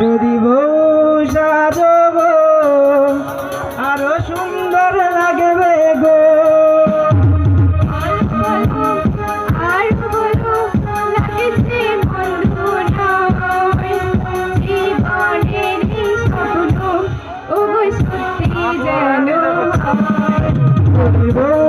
যদি সাজব আরও সুন্দর লাগবে গো আর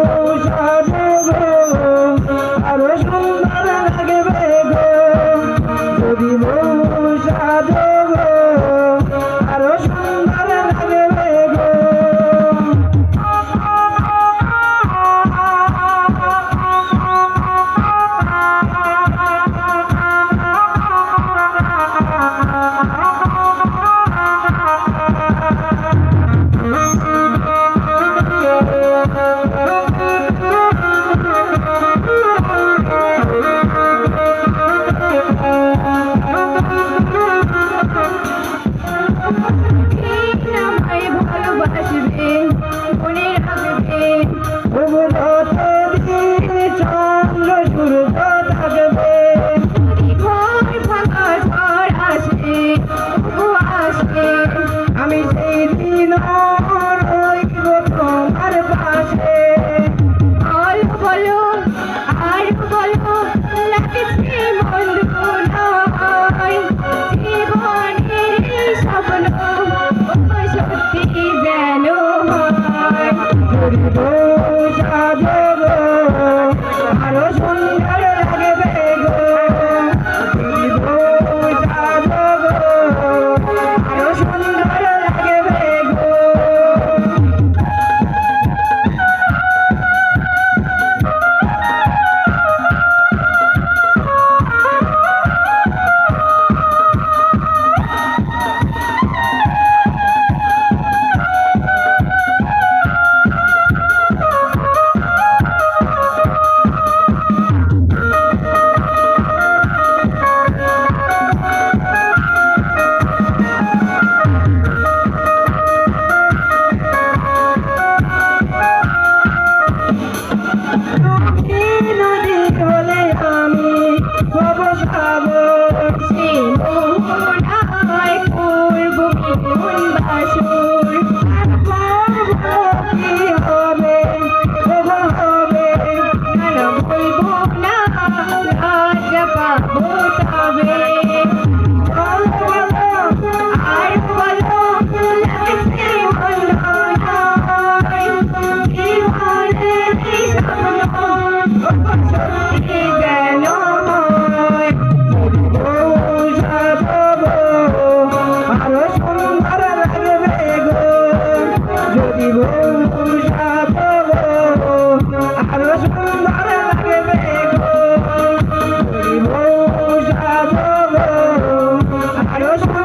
Adiós.